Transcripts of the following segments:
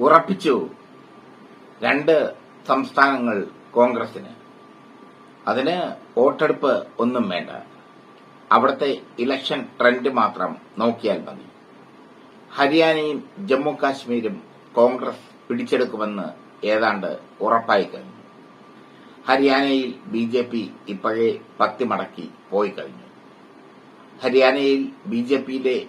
ഉറപ്പിച്ചു രണ്ട് സംസ്ഥാനങ്ങൾ കോൺഗ്രസിന് അതിന് വോട്ടെടുപ്പ് ഒന്നും വേണ്ട. അവിടുത്തെ ഇലക്ഷൻ ട്രെൻഡ് മാത്രം നോക്കിയാൽ മതി. ഹരിയാനയും ജമ്മു കാശ്മീരും കോൺഗ്രസ് പിടിച്ചെടുക്കുമെന്ന് ഏതാണ്ട് ഉറപ്പായി കഴിഞ്ഞു. ഹരിയാനയിൽ ബി ജെ പി ഇപ്പോഴേ പത്തിമടക്കി പോയി കഴിഞ്ഞു. ഹരിയാനയിൽ ബി ജെ പിയിലെ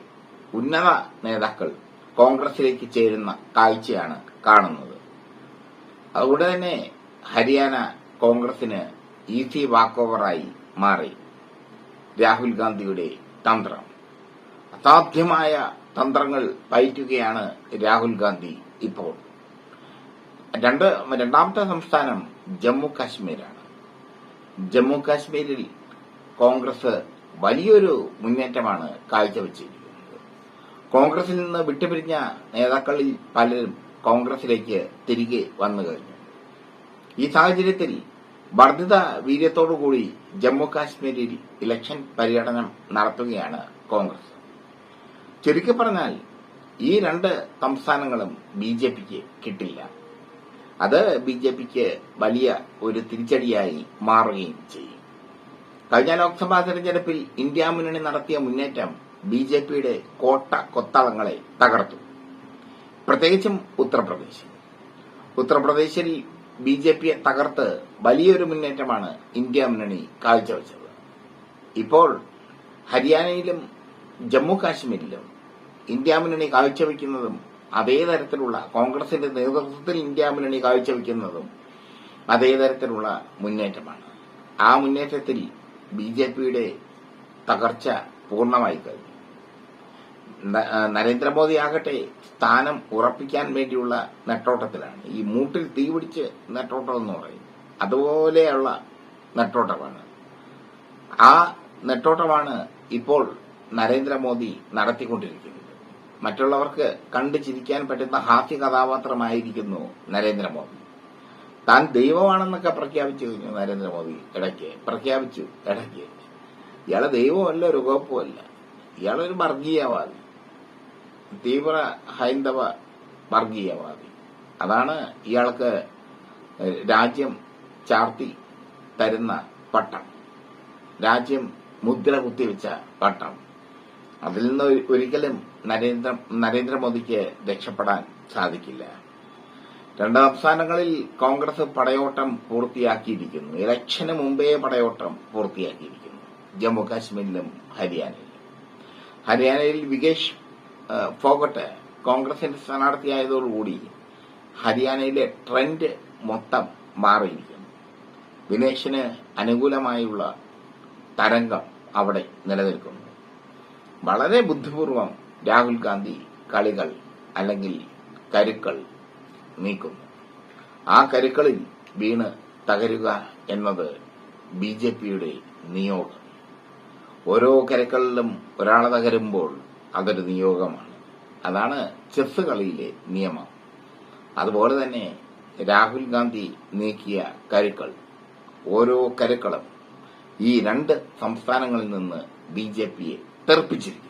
ഉന്നത നേതാക്കൾ കോൺഗ്രസിലേക്ക് ചേരുന്ന കാഴ്ചയാണ് കാണുന്നത്. അതുകൊണ്ട് തന്നെ ഹരിയാന കോൺഗ്രസിന് ഈസി വാക്ക് ഓവറായി മാറി. രാഹുൽ ഗാന്ധിയുടെ തന്ത്രം. അസാധ്യമായ തന്ത്രങ്ങൾ പയറ്റുകയാണ് രാഹുൽ ഗാന്ധി ഇപ്പോൾ. രണ്ട് രണ്ടാമത്തെ സംസ്ഥാനം ജമ്മു കാശ്മീരാണ് ജമ്മു കാശ്മീരിൽ കോൺഗ്രസ് വലിയൊരു മുന്നേറ്റമാണ് കാഴ്ചവെച്ചിരിക്കുന്നത്. കോൺഗ്രസിൽ നിന്ന് വിട്ടുപിരിഞ്ഞ നേതാക്കളിൽ പലരും കോൺഗ്രസിലേക്ക് തിരികെ വന്നു കഴിഞ്ഞു. ഈ സാഹചര്യത്തിൽ വർദ്ധിത വീര്യത്തോടുകൂടി ജമ്മു കാശ്മീരിൽ ഇലക്ഷൻ പര്യടനം നടത്തുകയാണ് കോൺഗ്രസ്. ചുരുക്കി പറഞ്ഞാൽ ഈ രണ്ട് സംസ്ഥാനങ്ങളും ബി ജെ പിക്ക് കിട്ടില്ല. അത് ബി ജെ പിക്ക് വലിയ ഒരു തിരിച്ചടിയായി മാറുകയും ചെയ്യും. കഴിഞ്ഞ ലോക്സഭാ തെരഞ്ഞെടുപ്പിൽ ഇന്ത്യ മുന്നണി നടത്തിയ മുന്നേറ്റം ബി ജെ പിയുടെ കോട്ട കൊത്തളങ്ങളെ തകർത്തു. പ്രത്യേകിച്ചും ഉത്തർപ്രദേശ് ഉത്തർപ്രദേശിൽ ബി ജെ പിയെ തകർത്ത് വലിയൊരു മുന്നേറ്റമാണ് ഇന്ത്യ മുന്നണി കാഴ്ചവെച്ചത്. ഇപ്പോൾ ഹരിയാനയിലും ജമ്മു കാശ്മീരിലും ഇന്ത്യ മുന്നണി കാഴ്ചവെക്കുന്നതും അതേ തരത്തിലുള്ള കോൺഗ്രസിന്റെ നേതൃത്വത്തിൽ ഇന്ത്യ മുന്നണി കാഴ്ചവെക്കുന്നതും അതേ തരത്തിലുള്ള മുന്നേറ്റമാണ്. ആ മുന്നേറ്റത്തിൽ ബി ജെ പിയുടെ തകർച്ച പൂർണമായി കഴിഞ്ഞു. നരേന്ദ്രമോദി ആകട്ടെ സ്ഥാനം ഉറപ്പിക്കാൻ വേണ്ടിയുള്ള നെട്ടോട്ടത്തിലാണ്. ഈ മൂട്ടിൽ തീപിടിച്ച് നെട്ടോട്ടം എന്ന് പറയും. അതുപോലെയുള്ള നെട്ടോട്ടമാണ്. ആ നെട്ടോട്ടമാണ് ഇപ്പോൾ നരേന്ദ്രമോദി നടത്തിക്കൊണ്ടിരിക്കുന്നത്. മറ്റുള്ളവർക്ക് കണ്ടു ചിരിക്കാൻ പറ്റുന്ന ഹാസ്യ കഥാപാത്രമായിരിക്കുന്നു നരേന്ദ്രമോദി. താൻ ദൈവമാണെന്നൊക്കെ പ്രഖ്യാപിച്ചു കഴിഞ്ഞു നരേന്ദ്രമോദി ഇടയ്ക്ക്. പ്രഖ്യാപിച്ചു ഇടയ്ക്ക്. ഇയാളെ ദൈവമല്ല ഒരു കുഴപ്പമല്ല ഇയാളൊരു വർഗീയവാദി. തീവ്ര ഹൈന്ദവ വർഗീയവാദി. അതാണ് ഇയാൾക്ക് രാജ്യം ചാർത്തി തരുന്ന പട്ടം. രാജ്യം മുദ്ര കുത്തിവെച്ച പട്ടം. അതിൽ നിന്ന് ഒരിക്കലും നരേന്ദ്ര നരേന്ദ്രമോദിക്ക് രക്ഷപ്പെടാൻ സാധിക്കില്ല. രണ്ട് സംസ്ഥാനങ്ങളിൽ കോൺഗ്രസ് പടയോട്ടം പൂർത്തിയാക്കിയിരിക്കുന്നു. ഇലക്ഷന് മുമ്പേ പടയോട്ടം പൂർത്തിയാക്കിയിരിക്കുന്നു. ജമ്മു കാശ്മീരിലും ഹരിയാനയിലും. ഹരിയാനയിൽ വികേഷ് ഫോഗട്ട് കോൺഗ്രസിന്റെ സ്ഥാനാർത്ഥിയായതോടുകൂടി ഹരിയാനയിലെ ട്രെൻഡ് മൊത്തം മാറിയിരിക്കുന്നു. വിനേഷിന് അനുകൂലമായുള്ള തരംഗം അവിടെ നിലനിൽക്കുന്നു. വളരെ ബുദ്ധിപൂർവം രാഹുൽ ഗാന്ധി കളികൾ അല്ലെങ്കിൽ കരുക്കൾ നീക്കുന്നു. ആ കരുക്കളിൽ വീണ് തകരുക എന്നത് ബി ജെ പിയുടെ നിയോഗം. ഓരോ കരുക്കളിലും ഒരാൾ തകരുമ്പോൾ അതൊരു നിയോഗമാണ്. അതാണ് ചെസ് കളിയിലെ നിയമം. അതുപോലെ തന്നെ രാഹുൽ ഗാന്ധി നീക്കിയ കരുക്കൾ. ഓരോ കരുക്കളും ഈ രണ്ട് സംസ്ഥാനങ്ങളിൽ നിന്ന് ബി ജെ പിയെ തെറിപ്പിച്ചിരിക്കുന്നു.